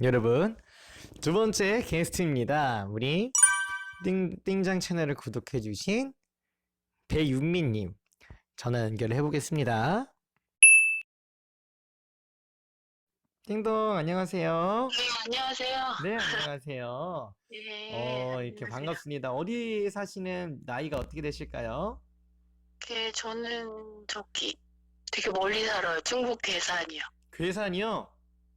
자, 여러분. 두 번째 게스트입니다. 우리 띵, 띵장 채널을 구독해주신 배윤미님. 전화 연결을 해보겠습니다. 띵동, 안녕하세요. 네, 안녕하세요. 네, 안녕하세요. 네, 어, 이렇게 안녕하세요. 반갑습니다. 어디 사시는 나이가 어떻게 되실까요? 네, 저는 저기 되게 멀리 살아요. 중국 괴산이요. 괴산이요?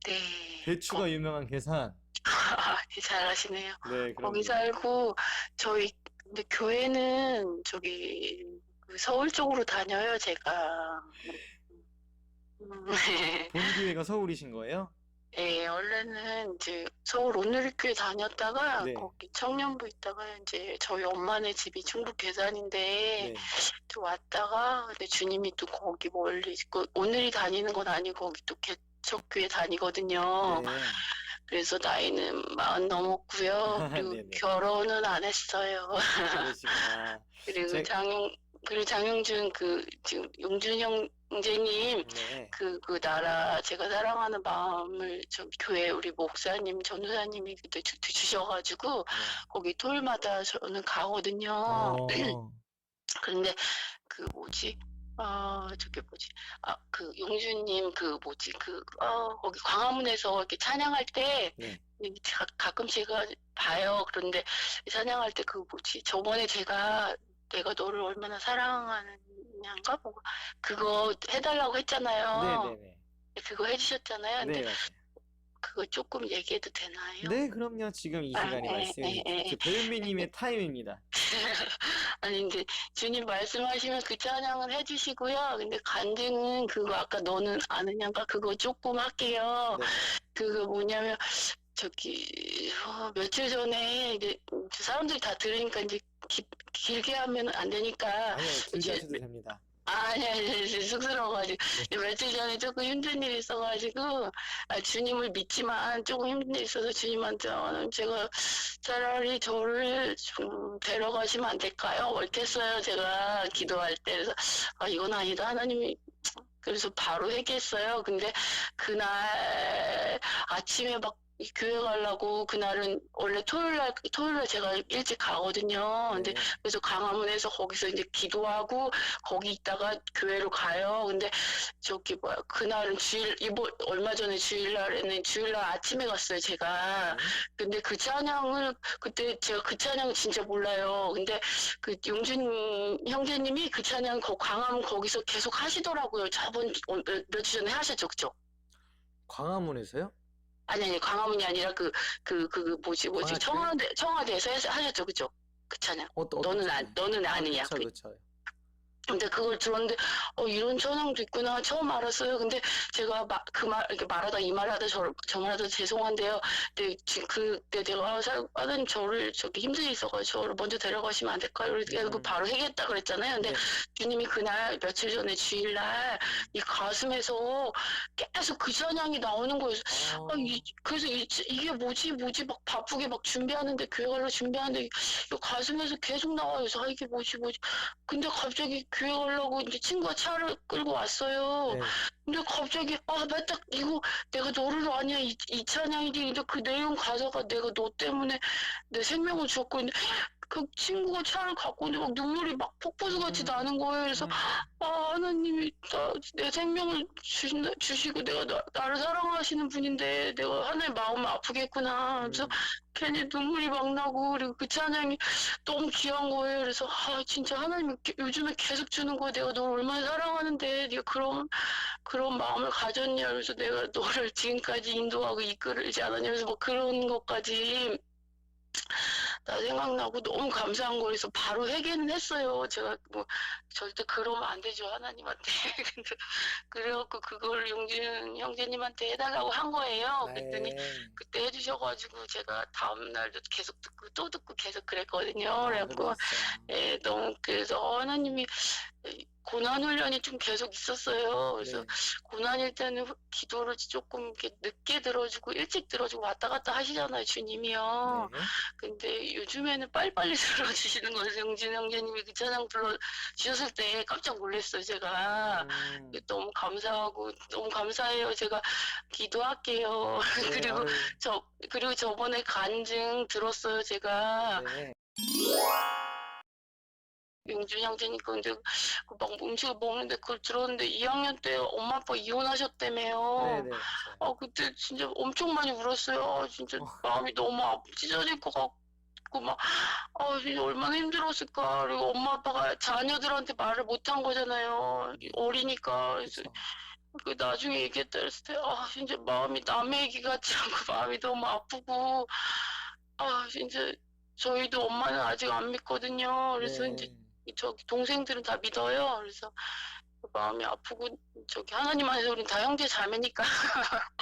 네. 배추가 유명한 괴산. 네, 잘하시네요. 네, 그럼 거기 살고 저희 근데 교회는 저기 그 서울 쪽으로 다녀요, 제가. 음, 네. 본교회가 서울이신 거예요? 네, 원래는 이제 서울 온누리교회 다녔다가 네. 거기 청년부 있다가 이제 저희 엄마네 집이 충북 괴산인데 네. 또 왔다가 근데 주님이 또 거기 멀리 그 오늘이 다니는 건 아니고 거기 또 개 척교회 다니거든요. 네. 그래서 나이는 마흔 넘었고요. 그리고 네네. 결혼은 안 했어요. 그러시구나. 그리고 제- 장영 그리고 장영준 그 지금 용준 형제님 네. 그, 그 나라 제가 사랑하는 마음을 저 교회 우리 목사님 전도사님이 그때 주, 주셔가지고 거기 토요일마다 저는 가거든요. 어, 근데 그 뭐지? 아 저게 뭐지? 아 그 용주님 그 뭐지? 그 어, 거기 광화문에서 이렇게 찬양할 때 네. 이 가, 가끔씩 제가 봐요. 그런데 찬양할 때 그 뭐지? 저번에 제가 내가 너를 얼마나 사랑하느냐인가 뭐 그거 해달라고 했잖아요. 네네네. 그거 해주셨잖아요. 근데 네, 맞아요. 그거 조금 얘기해도 되나요? 네, 그럼요. 지금 이 아, 시간이 네, 말씀이 네, 네. 배은미님의 타임입니다. 아니 근데 주님 말씀하시면 그 찬양은 해주시고요. 근데 간증은 그거 아까 너는 아느냐가 그거 조금 할게요. 네. 그거 뭐냐면 저기 어, 며칠 전에 이제 사람들이 다 들으니까 이제 기- 길게 하면 안 되니까 아니요, 이제- 하셔도 됩니다. 아니 아니 쑥스러워가지고 네. 며칠 전에 조금 힘든 일이 있어가지고 아, 주님을 믿지만 조금 힘든 일이 있어서 주님한테 어, 제가 차라리 저를 좀 데려가시면 안 될까요? 옳겠어요 제가 기도할 때 그래서 아 이건 아니다 하나님이 그래서 바로 회개했어요. 근데 그날 아침에 막이 교회 가려고 그날은 원래 토요일 날 토요일 날 제가 일찍 가거든요. 근데 네. 그래서 광화문에서 거기서 이제 기도하고 거기 있다가 교회로 가요. 근데 저기 뭐야 그날은 주일 이번 얼마 전에 주일 날에는 주일 날 아침에 갔어요 제가. 근데 그 찬양을 그때 제가 그 찬양 진짜 몰라요. 근데 그 용준 형제님이 그 찬양 거 광화문 거기서 계속 하시더라고요. 저번 어, 몇, 며칠 전에 하셨죠, 그죠? 광화문에서요? 아니 아니 광화문이 아니라 그 그 그 뭐지 뭐지? 청와대 청와대에서 하셨- 하셨죠, 그죠? 그 찬양. 어떤 너는 안 너는 아니야. 그쵸, 그 그쵸. 근데 그걸 들었는데 어 이런 천황도 있구나 처음 알았어요. 근데 제가 그말 이렇게 말하다 이 말하다 저, 저 말하다 죄송한데요. 근데 지금 그때 내가 사- 하나님 저를 저기 힘들이 있어가지고 저를 먼저 데려가시면 안 될까요? 그래서 음. 바로 해겠다 그랬잖아요. 근데 네. 주님이 그날 며칠 전에 주일날 이 가슴에서 계속 그 찬양이 나오는 거예요. 어, 아, 이, 그래서 이, 이게 뭐지 뭐지 막 바쁘게 막 준비하는데 교회 가려 준비하는데 이 가슴에서 계속 나와요. 그래서 아 이게 뭐지 뭐지. 근데 갑자기 교회 가려고 이제 친구가 차를 끌고 왔어요. 네. 근데 갑자기 아 맞다 이거 내가 너를 아니야 이, 이 찬양이지 근데 그 내용 가사가 내가 너 때문에 내 생명을 줬고 있는데 그 친구가 차를 갖고 오는데 막 눈물이 막 폭포수같이 음. 나는 거예요. 그래서 음. 아 하나님이 나, 내 생명을 주신다, 주시고 내가 나, 나를 사랑하시는 분인데 내가 하나님 마음을 아프겠구나 그래서 음. 괜히 눈물이 막 나고 그리고 그 찬양이 너무 귀한 거예요 그래서 아 진짜 하나님이 게- 요즘에 계속 주는 거야 내가 너를 얼마나 사랑하는데 네가 그런 그런 마음을 가졌냐 그래서 내가 너를 지금까지 인도하고 이끌지 않았냐 그래서 뭐 그런 것까지 나 생각나고 너무 감사한 거에서 바로 회개는 했어요. 제가 뭐 절대 그러면 안 되죠 하나님한테. 근데 그래갖고 그걸 용진 형제님한테 해달라고 한 거예요. 그랬더니 네. 그때 해주셔가지고 제가 다음 날도 계속 듣고 또 듣고 계속 그랬거든요. 아, 그래갖고. 예, 너무 그래서 어, 하나님이 고난 훈련이 좀 계속 있었어요. 그래서 네. 고난일 때는 후- 기도를 조금 이렇게 늦게 들어주고 일찍 들어주고 왔다 갔다 하시잖아요, 주님이요. 네. 근데 요즘에는 빨리빨리 들어주시는 거예요. 영진 형제님이 그 찬양 불러주셨을 때 깜짝 놀랐어요, 제가. 음, 너무 감사하고 너무 감사해요. 제가 기도할게요. 네, 그리고 아유, 저 그리고 저번에 간증 들었어요, 제가. 네. 용준 형제님 근데 그막 음식을 먹는데 그걸 들었는데 2학년 때 엄마 아빠 이혼하셨다며요. 네, 네. 아 그때 진짜 엄청 많이 울었어요. 아, 진짜 어. 마음이 너무 아- 찢어질 것 같고 막 아, 진짜 얼마나 힘들었을까. 그리고 엄마 아빠가 자녀들한테 말을 못 한 거잖아요. 어리니까. 그래서 그쵸. 그 나중에 얘기했다 그랬을 때, 아, 진짜 마음이 남의 얘기 같지 않고 마음이 너무 아프고, 아, 진짜 저희도 엄마는 아직 안 믿거든요. 그래서 이제 네. 저기 동생들은 다 믿어요. 그래서 마음이 아프고 저기 하나님 안에서 우린 다 형제 자매니까.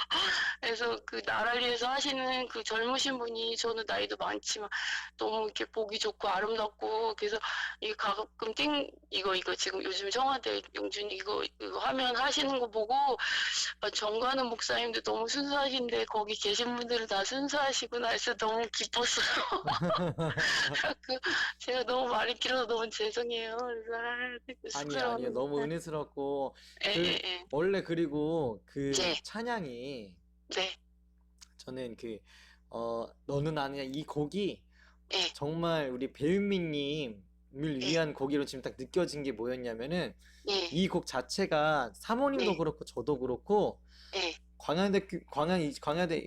그래서 그 나라를 위해서 하시는 그 젊으신 분이 저는 나이도 많지만 너무 이렇게 보기 좋고 아름답고 그래서 이게 가끔 띵 이거 이거 지금 요즘 청와대 용준 이거 이거 화면 하시는 거 보고 아, 정관은 목사님도 너무 순수하신데 거기 계신 분들은 다 순수하시구나 해서 너무 기뻤어요. 그 제가 너무 말이 길어서 너무 죄송해요. 그래서 아, 아니, 아니요. 너무 은혜스럽고, 예, 그- 예, 예. 원래 그리고 그 네. 찬양이 네, 저는 그, 어, 너는 아니야. 이 곡이 예, 정말 우리 배은미님을 위한 곡이로 지금 딱 느껴진 게 뭐였냐면은 예, 이 곡 자체가 사모님도 네. 그렇고 저도 그렇고 예, 광양대 교- 광양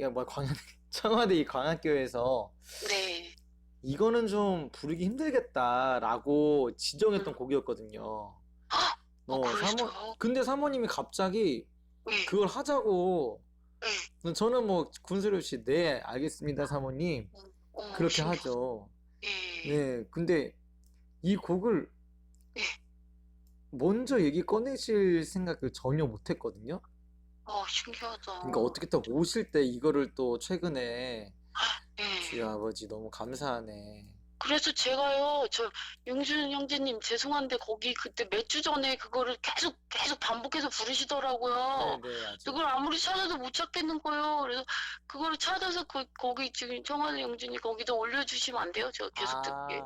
야, 뭐 광야대 청와대 이 광학교에서 네, 이거는 좀 부르기 힘들겠다라고 지정했던 곡이었거든요. 어, 어, 사모? 근데 사모님이 갑자기 예, 그걸 하자고 예. 저는 뭐 군소리 없이 네 알겠습니다 사모님 어머, 그렇게 신기하다. 하죠. 예, 네 근데 이 곡을 예. 먼저 얘기 꺼내실 생각을 전혀 못했거든요. 어, 신기하다. 그러니까 어떻게 딱 오실 때 이거를 또 최근에 예. 주여 아버지 너무 감사하네. 그래서 제가요, 저 용준 형제님 죄송한데 거기 그때 몇 주 전에 그거를 계속 계속 반복해서 부르시더라고요. 네, 네. 그걸 아무리 찾아도 못 찾겠는 거예요. 그래서 그거를 찾아서 그 거기 지금 청와대 용준이 거기다 올려주시면 안 돼요? 저 계속 듣게.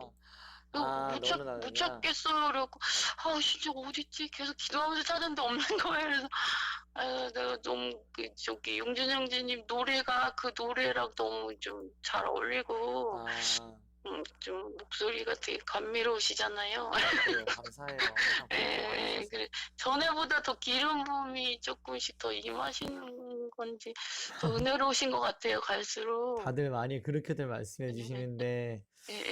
그거 아, 못, 찾? 찾겠어요. 그래갖고, 아, 진짜 어딨지? 계속 기도하면서 찾았는데 없는 거예요. 그래서, 아유, 내가 너무, 그, 저기, 용준 형제님 노래가 그 노래랑 너무 좀 잘 어울리고, 아, 음, 좀 목소리가 되게 감미로우시잖아요. 그래요. 감사해요. 예. 그래. 전에보다 더 기름 부음이 조금씩 더 임하시는 건지, 더 은혜로우신 것 같아요, 갈수록. 다들 많이 그렇게들 말씀해 주시는데 예,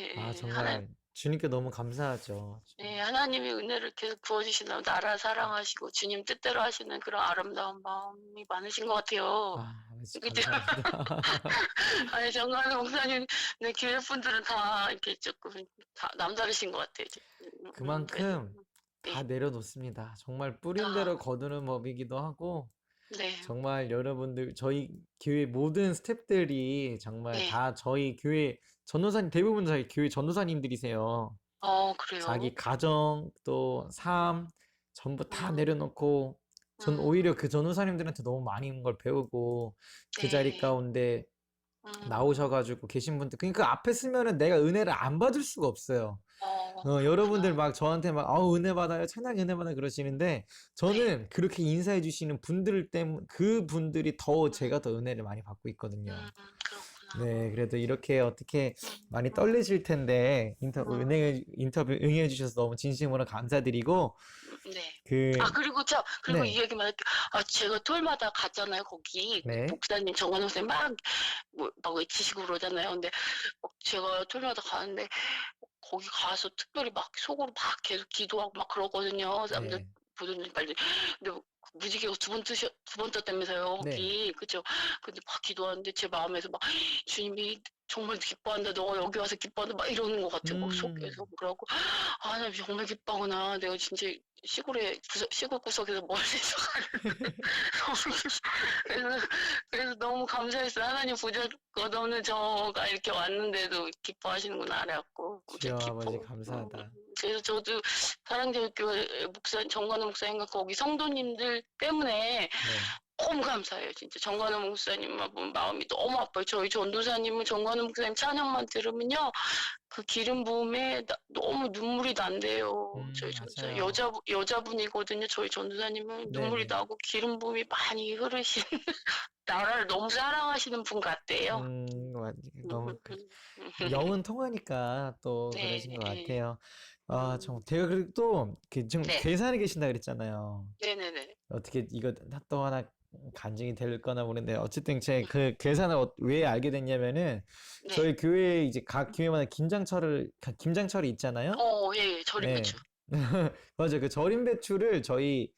예, 아 하나- 정말 주님께 너무 감사하죠. 네, 하나님이 은혜를 계속 부어주시나 나라 사랑하시고 주님 뜻대로 하시는 그런 아름다운 마음이 많으신 것 같아요. 아, 그죠? 감사합니다. 아니 정말 목사님, 네, 교회 분들은 다 이렇게 조금 다 남다르신 것 같아요. 음, 그만큼 네. 다 내려놓습니다. 정말 뿌린 아. 대로 거두는 법이기도 하고 네, 정말 여러분들 저희 교회 모든 스탭들이 정말 네. 다 저희 교회 전도사님 대부분 저희 교회 전도사님들이세요. 어 그래요. 자기 가정 또 삶 전부 다 음. 내려놓고 전 음, 오히려 그 전도사님들한테 너무 많은 걸 배우고 그 자리 네. 가운데 음, 나오셔가지고 계신 분들 그러니까 앞에 쓰면은 내가 은혜를 안 받을 수가 없어요. 어, 어, 여러분들 막 저한테 막 아우 은혜 받아요 찬양 은혜 받아요 그러시는데 저는 그렇게 인사해 주시는 분들 때문 그 분들이 더 제가 더 은혜를 많이 받고 있거든요. 음. 네, 그래도 이렇게 어떻게 음, 많이 떨리실 텐데 인터뷰 음. 은혜 인터뷰 응해 주셔서 너무 진심으로 감사드리고 네. 그 아 그리고 저 그리고 네. 이 얘기만 할게요. 아 제가 토요일마다 갔잖아요 거기 네. 목사님 정관 선생님 막뭐막 외치시고 그러잖아요. 근데 막 제가 토요일마다 가는데 거기 가서 특별히 막 속으로 막 계속 기도하고 막 그러거든요. 사람들 네. 보더니 빨리 근데 무지개가 두 번 뜨셔 두 번 떴다면서요 네. 거기 그죠? 근데 막 기도하는데 제 마음에서 막 주님이 정말 기뻐한다. 너가 여기 와서 기뻐한다. 막 이러는 것 같아. 막 음. 속에서. 그러고 아, 나 정말 기뻐하구나. 내가 진짜 시골에 구석, 시골 구석에서 멀리서 가는 그래서 그래서 너무 감사했어. 하나님 부자 것없는 저가 이렇게 왔는데도 기뻐하시는구나 알았고. 주여 아버지. 감사하다. 음, 그래서 저도 사랑제일교회 목사 정관호 목사님과 거기 성도님들 때문에 네. 너무 감사해요. 진짜 정관호 목사님만 보면 마음이 너무 아파요. 저희 전도사님은 정관호 목사님 찬양만 들으면요. 그 기름 부음에 나- 너무 눈물이 난대요. 음, 저희 전도사 맞아요. 여자 여자분이거든요. 저희 전도사님은 눈물이 네네. 나고 기름 부음이 많이 흐르신 나라를 너무 사랑하시는 분 같대요. 음, 맞- 너무 음, 그- 음. 영은 통하니까 또 네, 그러신 것 네. 같아요. 아, 음. 정, 제가 그리고 또, 그, 지금 네. 괴산에 계신다 그랬잖아요. 네네네. 어떻게 이거 또 하나 간증이 될 거나 모르는데, 어쨌든 제그 괴산을 어- 왜 알게 됐냐면은, 네. 저희 교회 이제 각 교회마다 김장철을, 가- 김장철이 있잖아요. 어, 예, 예, 절임 네. 배추. 맞아요. 그 절임 배추를 저희,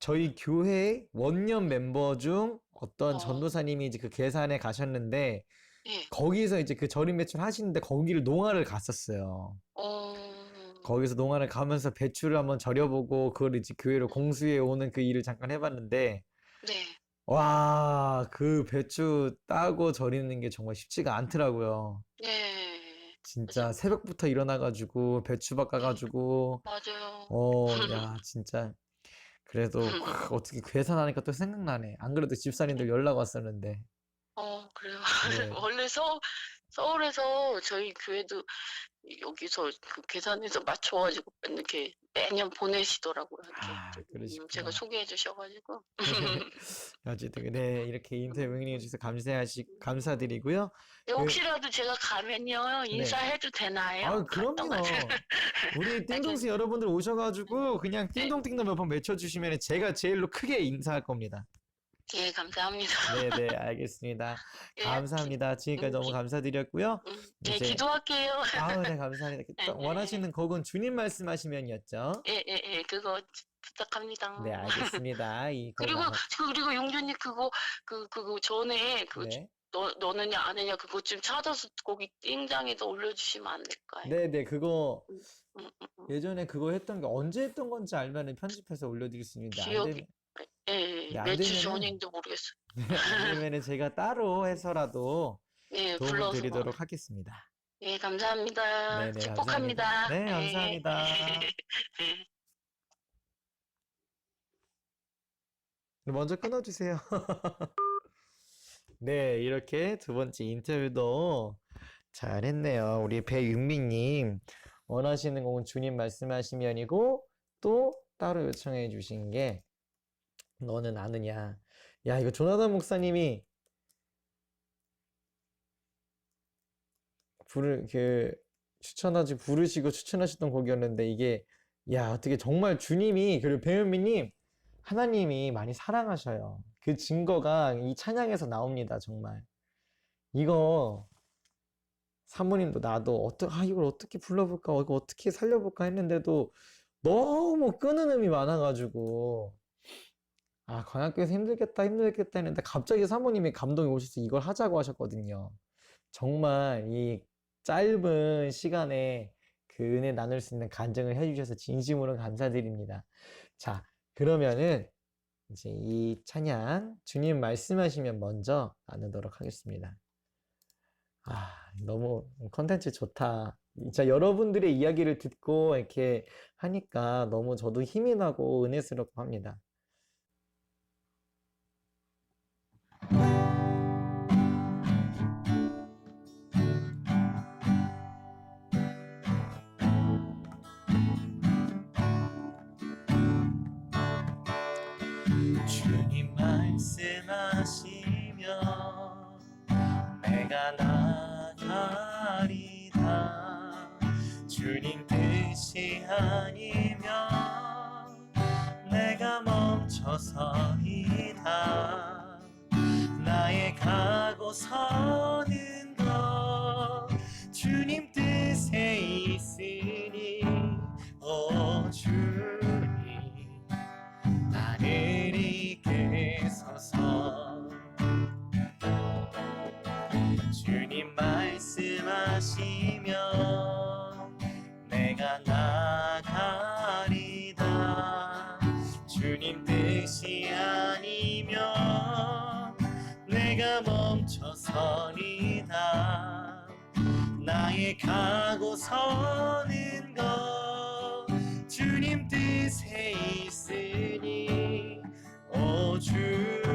저희 교회 원년 멤버 중 어떤 어. 전도사님이 이제 그 괴산에 가셨는데, 예. 거기서 이제 그 절임 배추를 하시는데, 거기를 농활을 갔었어요. 어. 거기서 농활을 가면서 배추를 한번 절여보고 그걸 이제 교회로 공수해 오는 그 일을 잠깐 해봤는데 네. 와, 그 배추 따고 절이는 게 정말 쉽지가 않더라고요. 네. 진짜 새벽부터 일어나가지고 배추밭 가가지고 맞아요. 어, 야, 진짜 그래도 크, 어떻게 괴산하니까 또 생각나네. 안 그래도 집사님들 연락 왔었는데. 어, 그래요. 네. 원래 서, 서울에서 저희 교회도 여기서 그 계산해서 맞춰가지고 이렇게 매년 보내시더라고요. 아, 그러시구나. 제가 소개해 주셔가지고. 어쨌든 네, 이렇게 인터뷰 응해 주셔서 감사하시 감사드리고요. 네, 혹시라도 제가 가면요, 인사해도 되나요? 아, 그럼요. 우리 띵동스 여러분들 오셔가지고 그냥 띵동띵동 몇 번 외쳐주시면 제가 제일로 크게 인사할 겁니다. 예, 감사합니다. 네, 네, 알겠습니다. 예, 감사합니다. 지금까지 음, 너무 기- 감사드렸고요. 음, 예, 이제- 기도할게요. 아우, 네, 감사합니다. 또 네, 네. 원하시는 곡은 주님 말씀하시면이었죠. 예, 예, 예, 그거 부탁합니다. 네, 알겠습니다. 이 곡 그리고 아마- 그리고 용준이 그거 그 그거 전에 그 네, 너, 너느냐 아느냐 그거 좀 찾아서 거기 띵장에다 올려주시면 안 될까요? 네, 네, 그거 음, 음, 음. 예전에 그거 했던 게 언제 했던 건지 알면은 편집해서 올려드릴 수 있는데 안 기억이- 되면 예, 예, 네, 안몇주 되면은- 전인지 모르겠어요. 안 되면은 제가 따로 해서라도 예, 도움을 불러서. 드리도록 하겠습니다. 예, 감사합니다. 네, 네, 축복합니다. 감사합니다. 네, 예. 감사합니다. 예. 먼저 끊어주세요. 네, 이렇게 두 번째 인터뷰도 잘 했네요. 우리 배윤미님, 원하시는 곡은 주님 말씀하시면이고, 또 따로 요청해 주신 게, 너는 아느냐. 야, 이거 조나단 목사님이 부를, 그, 추천하지, 부르시고 추천하셨던 곡이었는데, 이게, 야, 어떻게 정말 주님이, 그리고 배윤미님, 하나님이 많이 사랑하셔요. 그 증거가 이 찬양에서 나옵니다, 정말. 이거 사모님도 나도 어떠, 아, 이걸 어떻게 불러볼까, 이거 어떻게 살려볼까 했는데도 너무 끊음이 많아가지고, 아, 광학교에서 힘들겠다, 힘들겠다 했는데 갑자기 사모님이 감동이 오셔서 이걸 하자고 하셨거든요. 정말 이 짧은 시간에 그 은혜 나눌 수 있는 간증을 해주셔서 진심으로 감사드립니다. 자, 그러면은 이제 이 찬양 주님 말씀하시면 먼저 나누도록 하겠습니다. 아, 너무 컨텐츠 좋다. 진짜 여러분들의 이야기를 듣고 이렇게 하니까 너무 저도 힘이 나고 은혜스럽고 합니다. 나가리다. 주님 뜻이 아니면 내가 멈춰서이다. 나의 가고 서는 것 주님 뜻에 있으 거리다 나의 가고 서는 것 주님 뜻에 있으니 오 주.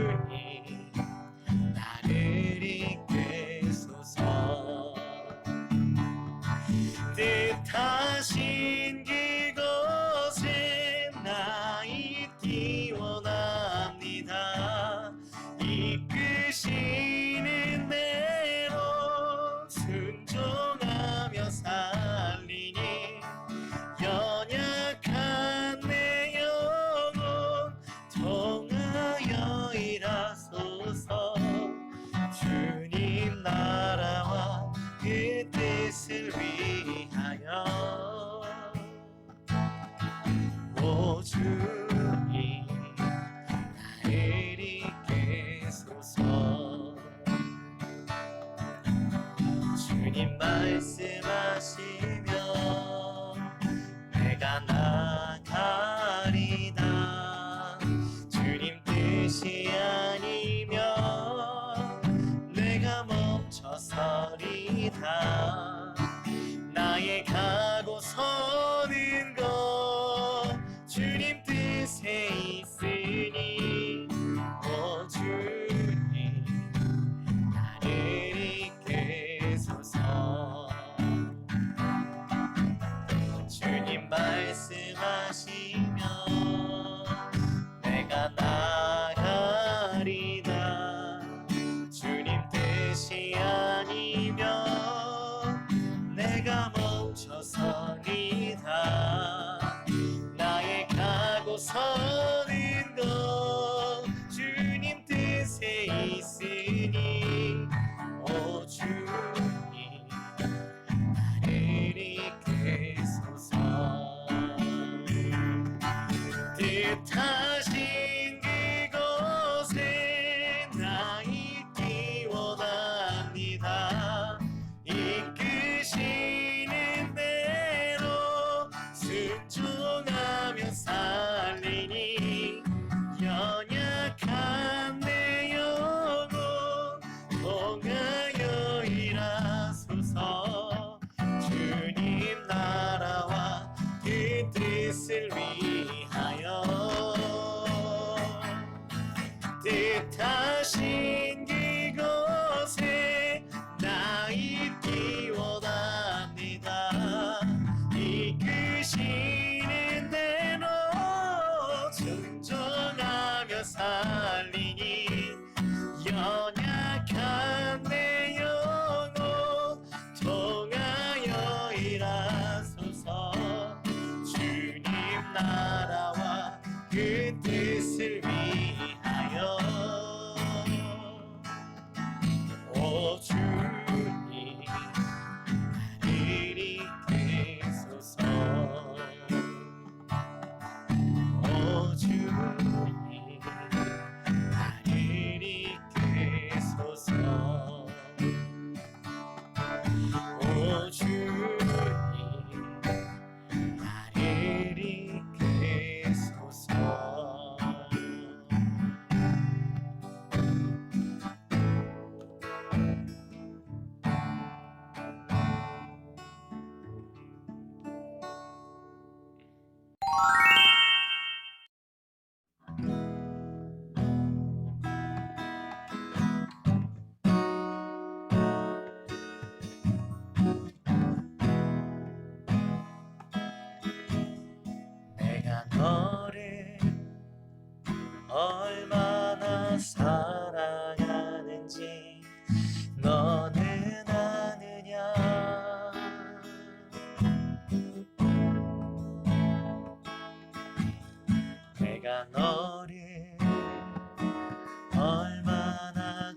you. no.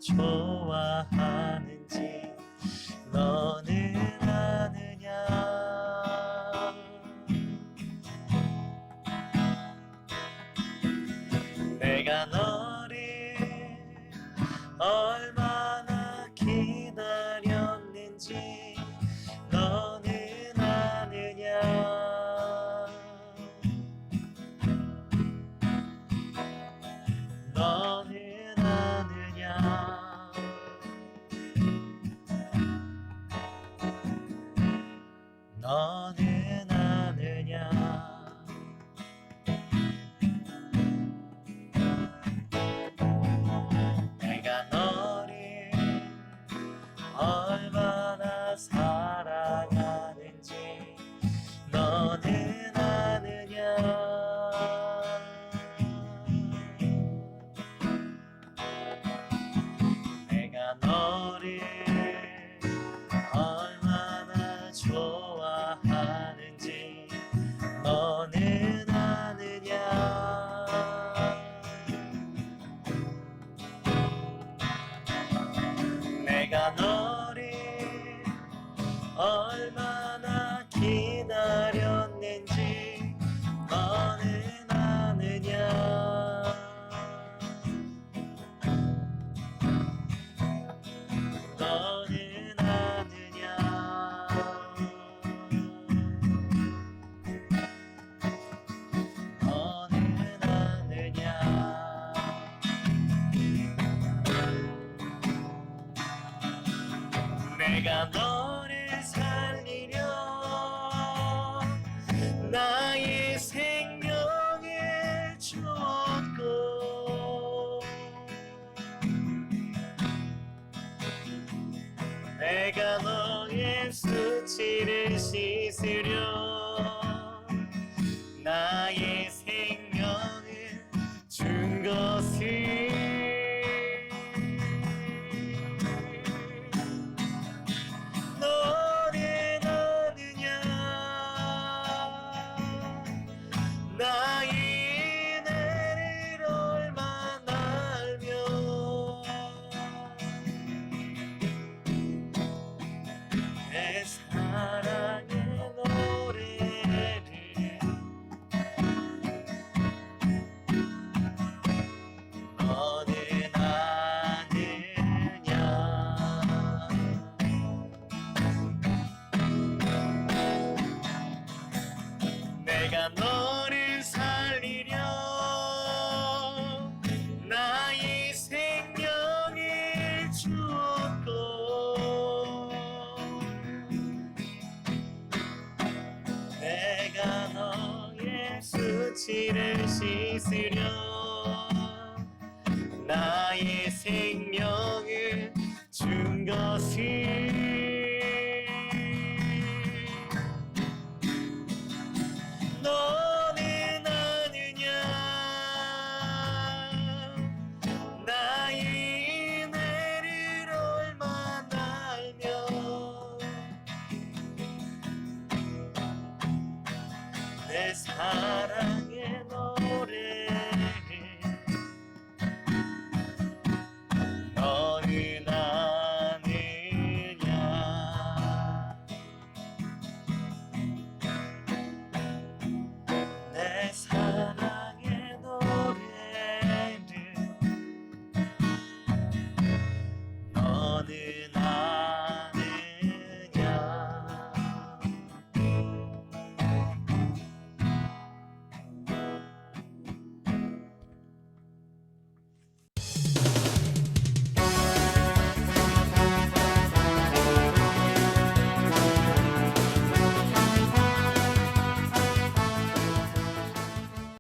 愁 내